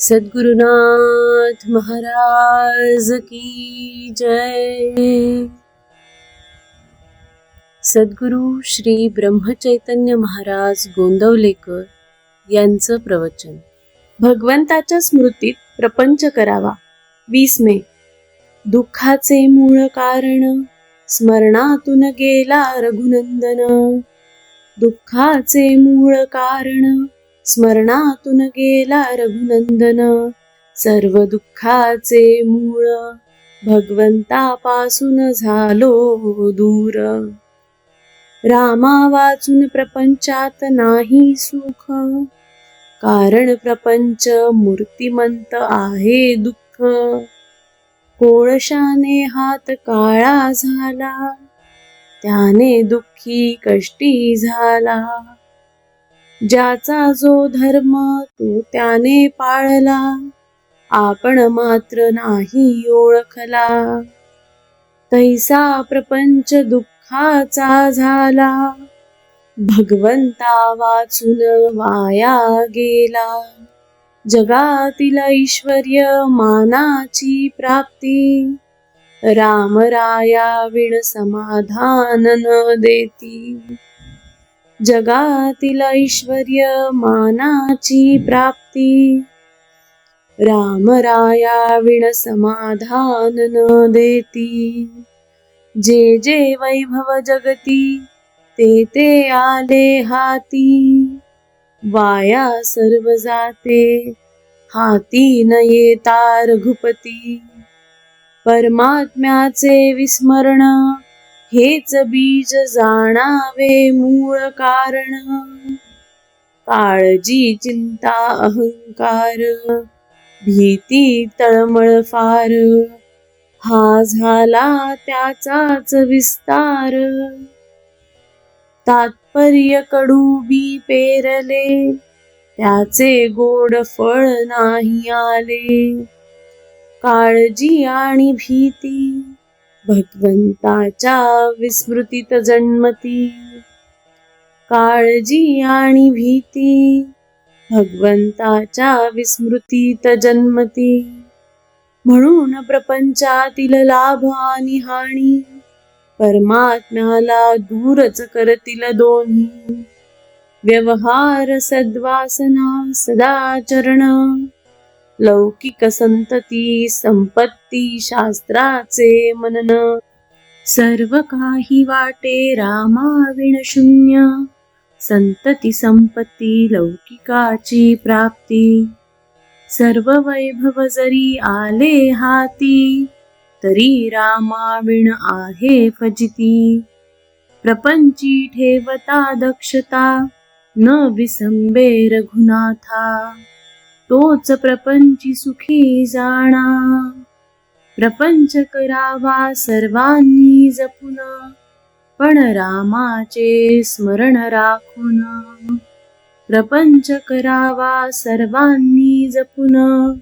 सद्गुरुनाथ महाराज की जय। सद्गुरु श्री ब्रह्मचैतन्य महाराज गोंदवलेकर यांचं प्रवचन. भगवंताच्या स्मृतीत प्रपंच करावा. वीस मे. दुःखाचे मूळ कारण. स्मरणातून गेला रघुनंदन. दुःखाचे मूळ कारण. स्मरणातून गेला रघुनंदन. सर्व दुःखाचे मूळ भगवंतापासून झालो दूर. रामा वाचून प्रपंचात नाही सुख. कारण प्रपंच मूर्तिमंत आहे दुःख. कोळशाने हात काळा झाला. त्याने दुःखी कष्टी झाला. ज्याचा जो धर्म तो त्याने पाळला आपण मात्र नाही ओळखला. तैसा प्रपंच दुःखाचा झाला भगवंता वाचून वाया गेला. जगातील ऐश्वर्य मानाची प्राप्ती रामराया विण समाधान न देती. जगातील ऐश्वर्य मानाची प्राप्ती. रामराया विण समाधान न देती. जे जे वैभव जगती ते ते आले हाती. वाया सर्व जाते हाती न येता रघुपती परमात्म्याचे विस्मरण हेच बीज जाणावे मूळ कारण. काळजी चिंता अहंकार भीती तळमळ फार. हा झाला त्याचाच विस्तार. तात्पर्य कडू बी पेरले त्याचे गोड फळ नाही आले. काळजी आणि भीती भगवंताच्या विस्मृतीत जन्मती. काळजी आणि भीती भगवंताच्या विस्मृतीत जन्मती. म्हणून प्रपंचातील लाभ आणि हानी परमात्म्याला दूरच करतील दोन्ही. व्यवहार सद्वासना सदाचरण. लौकिक संतती संपत्ती शास्त्राचे मनन. सर्व काही वाटे रामाविण शून्य. संतती संपत्ती लौकिकाची प्राप्ती. सर्व वैभव जरी आले हाती तरी रामाविण आहे फजिती. प्रपंची ठेवता दक्षता न विसंबे रघुनाथा. तोच प्रपंची सुखी जाणा. प्रपंच करावा सर्वांनी जपून. पण रामाचे स्मरण राखून. प्रपंच करावा सर्वांनी जपून.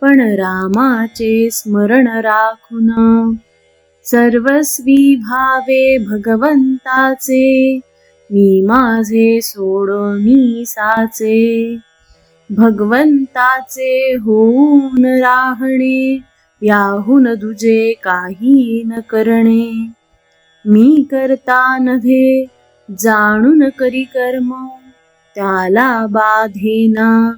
पण रामाचे स्मरण राखून. सर्वस्वी भावे भगवंताचे मी माझे सोडो मी साचे. भगवंताचे होऊन राहणे याहून दुजे काही न करणे. मी करता नव्हे जाणून करी कर्म त्याला बाधेना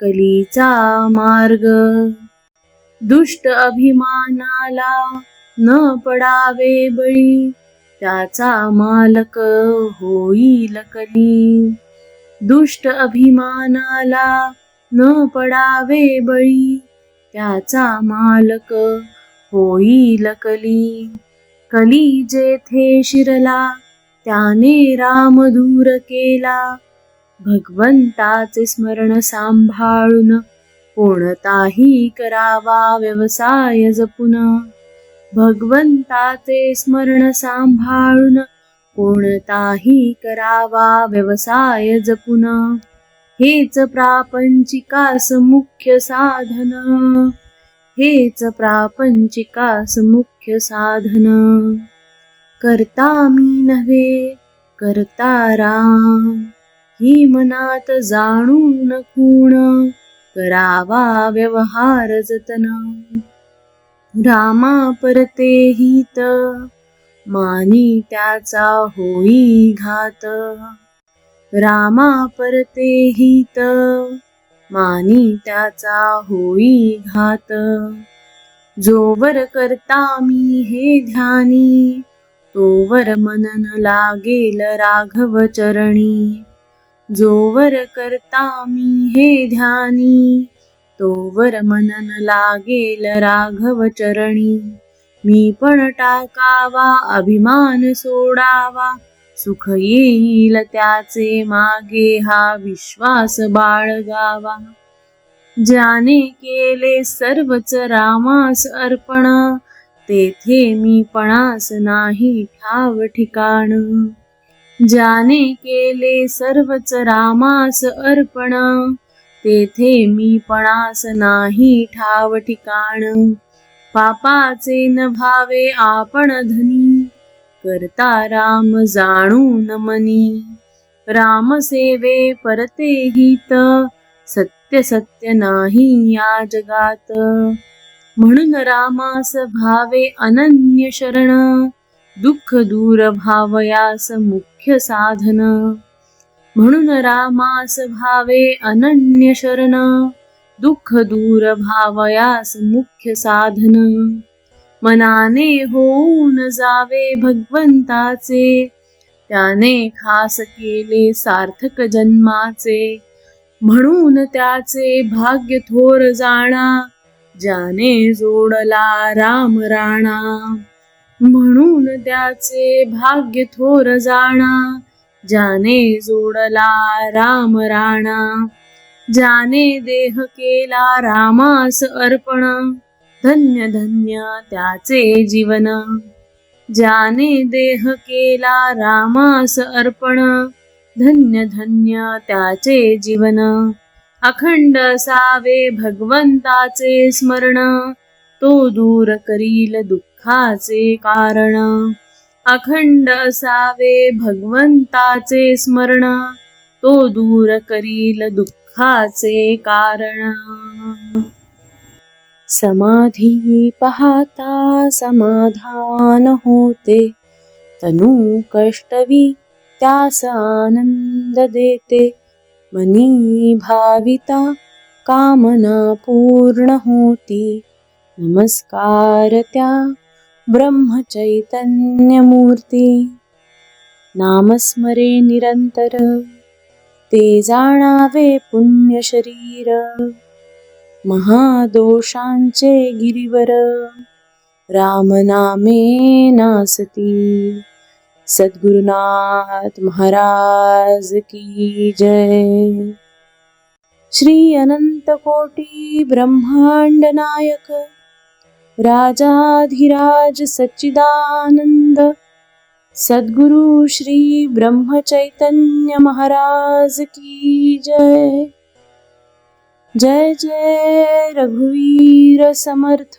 कलीचा मार्ग. दुष्ट अभिमानाला न पडावे बळी त्याचा मालक होईल कली. दुष्ट अभिमानाला न पडावे बळी. त्याचा मालक होईल कली. कली जेथे शिरला त्याने राम दूर केला. भगवंताचे स्मरण सांभाळून कोणताही करावा व्यवसाय जपून. भगवंताचे स्मरण सांभाळून कोणताही करावा व्यवसाय जपून. हेच प्रापंचिकास मुख्य साधन. हेच प्रापंचिकास मुख्य साधन. करता मी नव्हे करता राम. ही मनात जाणून खूण करावा व्यवहार जतन. रामा परते हित मानी त्याचा होई घात. रामा परते हित मानी त्याचा होई घात. जोवर करता मी हे ध्यानी तोवर मनन लागेल राघव चरणी. जोवर करता मी हे ध्यानी तोवर मनन लागेल राघव चरणी. मी पण टाकावा अभिमान सोडावा. सुख येईल त्याचे मागे हा विश्वास बाळगावा. ज्याने केले सर्वच रामास अर्पण तेथे मी पणास नाही ठाव ठिकाण. ज्याने केले सर्वच रामास अर्पण तेथे मी पणास नाही ठाव ठिकाण. पापाचे न भावे आपण धनी. करता राम जाणून मनी. राम सेवे परते हित. सत्य सत्य नाही या जगात. म्हणून रामास भावे अनन्य शरण. दुःख दूर भावयास मुख्य साधन. म्हणून रामास भावे अनन्य शरण. दुःख दूर भावयास मुख्य साधन मनाने होऊन जावे भगवंताचे त्याने खास केले सार्थक जन्माचे. म्हणून त्याचे भाग्य थोर जाणा ज्याने जोडला राम राणा. म्हणून त्याचे भाग्य थोर जाणा ज्याने जोडला राम राणा. जाने देह केला रामास अर्पण. धन्य धन्य त्याचे जीवन. ज्याने देह केला रामास अर्पण. धन्य धन्य त्याचे जीवन. अखंड सावे भगवंताचे स्मरण. तो दूर करील दुःखाचे कारण. अखंड असावे भगवंताचे स्मरण. तो दूर करील दुःखाचे कारण. समाधी पाहता समाधान होते. तनु कष्टवी त्यास आनंद देते. मनी भाविता कामना पूर्ण होती. नमस्कार त्या ब्रह्मचैतन्यमूर्ती. नामस्मरे निरंतर. ते जाणावे पुण्य शरीर. महादोषांचे गिरीवर. रामनामे नासती. सद्गुरुनाथ महाराज की जय. श्री अनंत कोटी ब्रह्मांड नायक. राजाधिराज सच्चिदानंद. सद्गुरु श्री ब्रह्मचैतन्य महाराज की जय। जय जय रघुवीर समर्थ